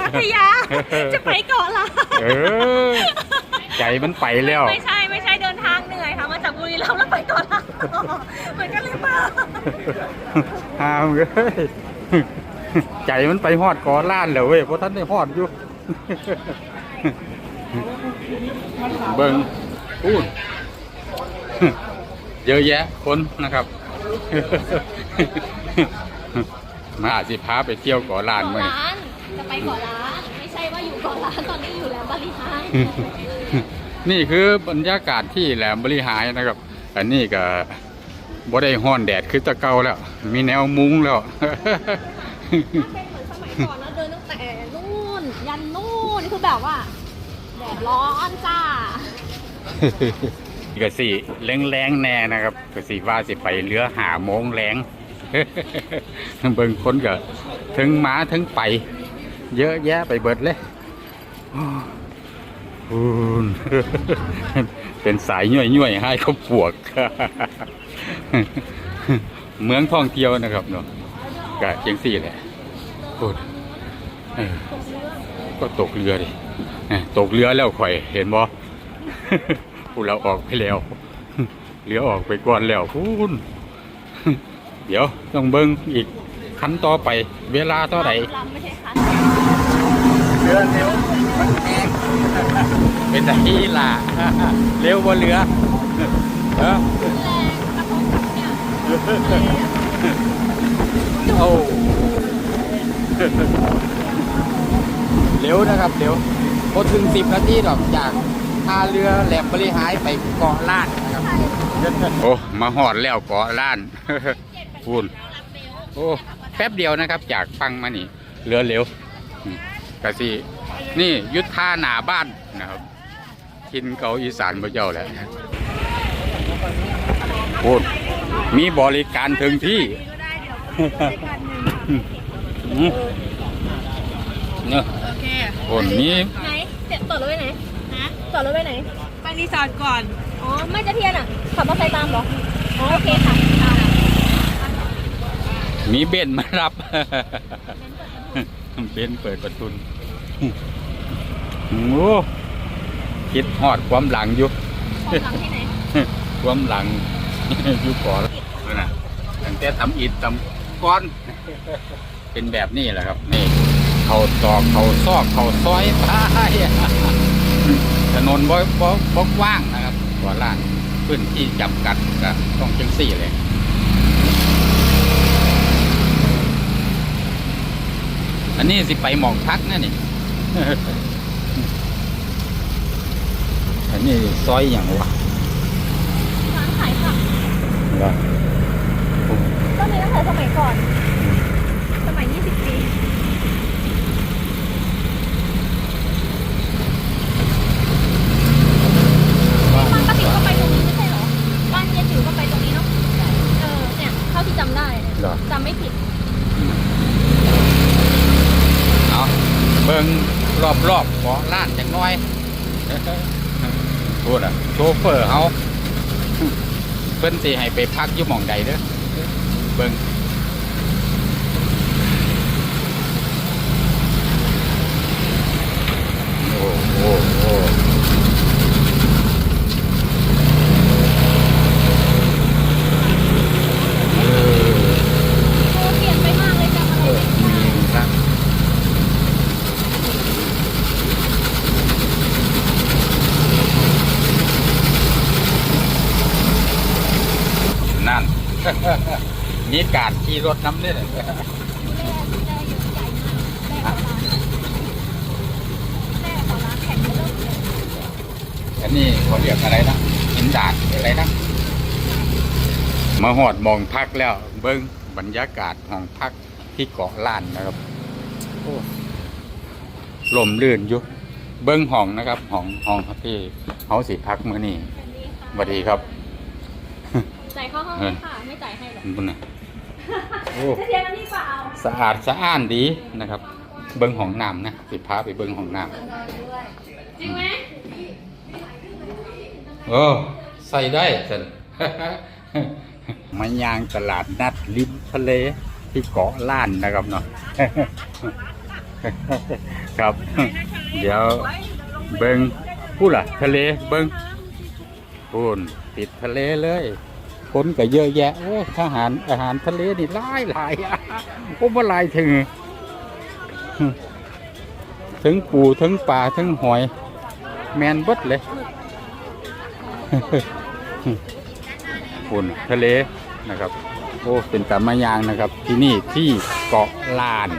พัทยา จะไปเกาะล้านเออใจมันไปแล้ว ไม่ใช่ไม่ใช่เดินทางเหนื่อยค่ะมาจากบุรีรัมย์แล้วไปเกาะล้านเหมือนกันหรือเปล่าหามเอ้ยใจมันไปฮอดกอล้านแล้วเว้ยเพราะท่านได้ฮอดอยู่เบิ่งอู้นเยอะแยะคนนะครับ มาอาจสิพาไปเที่ยวเกาะล้านเกาะมื้อนี้ล้าน จะไปเกาะล้านไม่ใช่ว่าอยู่เกาะล้านตอนนี้อยู่แล้วบริหารนี่คือบรรยากาศที่แหลมบริหารนะครับ อันนี้ก็บ่ได้ห้อนแดดคือแตะเก่าแล้ว มีแนวมุ้งแล้วเป็นเหมือนสมัยก่อนนะเดินตั้งแต่นู่น ยันนู่นคือแบบว่าแดดร้อนจ้าก็สิแรงๆแน่นะครับก็สิว่าสิไปเรือหาโมงแรงเบิ่งคนก็ถึงมาถึงไป เยอะแยะไปเบิดเลยฮูนเป็นสายย่อยๆให้เขาปวก เมืองท่องเที่ยวนะครับเนาะกะเจียงสี่แหละพูดก็ตกเรือดิเอ้ยตกเรือแล้วข่อยเห็นบ่พูดเราออกไปแล้วเรือออกไปก่อนแล้วพูนเดี๋ยวต้องเบิ้งอีกขั้นต่อไป เวลาเท่าไหร่ เรือเร็วมันแรงเป็นแต่ที่ล่ะเร็วกว่าเรือเออเนี่ยโอ้เร็วนะครับเร็วพอถึงสิบนาทีหรอกจากท่าเรือแหลมบริหารไปเกาะล้านนะครับโอ้มาหอดแล้วเกาะล้านพูนโอ้แป๊บเดียวนะครับ จากฟังมานี่เรือเร็ว กะสินี่ยุทธาหนาบ้านนะครับทินเกาอีสานบ่เจ้าแหละพูนมีบริการถึงที่อืมเนอะโอเคคนนี้ไหนเจ็บต่อรถไปไหนฮะต่อรถไปไหนไปรีสอร์ทก่อน อ๋อ ไม่จะเทียนอะ ขับมอเตอร์ไซค์ตามเหรออ๋อโอเคค่ะตามมีเบนซ์มารับ เบนซ์เปิดประทุน โอ้คิดฮอดความหลังอยู่ของหลังที่ไหนความหลังอยู่ก่อนนั่นะตั้งแต่ทำอิฐทำก้อน เป็นแบบนี้แหละครับ นี่ เขาตอกเขาซอกเขาซอยไปถนนบ่บ่บ่กว้างนะครับกว่าล้านพื้นที่จำกัดก็ต้องจังสี่เลยอันนี้สิไปหมองพักนะนี่ อันนี้ซอยอย่างวะร้านขายผักวะก็มีตั้งแต่สมัยก่อน สมัย 20 ปีบ้านป้าติ๋วก็ไปตรงนี้ไม่ใช่เหรอ บ้านเฮียจิ๋วก็ไปตรงนี้เนาะ เออ เนี่ย เท่าที่จำได้เหรอจำไม่ผิด เอาเบิ่ง รอบรอบๆเกาะล้านจังน้อยพูดอะโชเฟอร์เฮาเพิ่นสิให้ไปพักอยู่หม่องใดเด้อเบิ่งโอ้โอ้โอ้เออ โอ้เปลี่ยนไปมากเลยจำอะไร เออมีนะ นั่การขี่รถน้ำเนี่ยอันนี้เขาเรียกอะไรนะหินดาดอะไรนะมาหอดมองพักแล้วเบิ้งบรรยากาศห้องพักที่เกาะล้านนะครับโอ้ลมลื่นอยู่เบิ้งห้องนะครับห้องห้องที่เขาสิพักเมื้อนี้สวัสดีครับ จ่ายเข้าห้องเลยค่ะ ไม่จ่ายให้หรอกบุญนะโอ้จะเทียนอันนี้เปล่าสะอาดสะอ้านดีนะครับ เบิ้งห้องน้ำนะสิพาไปเบิ้งห้องน้จริงไหมำเออใส่ได้สิมายางตลาดนัดริมทะเลที่เกาะล้านนะครับเนาะครับ เดี๋ยวเบิงพูดล่ะ ทะเลเบิงพูนติดทะเลเลย คนก็เยอะแยะ โอ้อาหารอาหารทะเลนี่หลายหลายโอ้บ่หลายถึง ถึงปูถึงปลาถึงหอย แมนบดเลยฝุ่นทะเลนะครับ โอ้เป็นตามายางนะครับ ที่นี่ที่เกาะลาน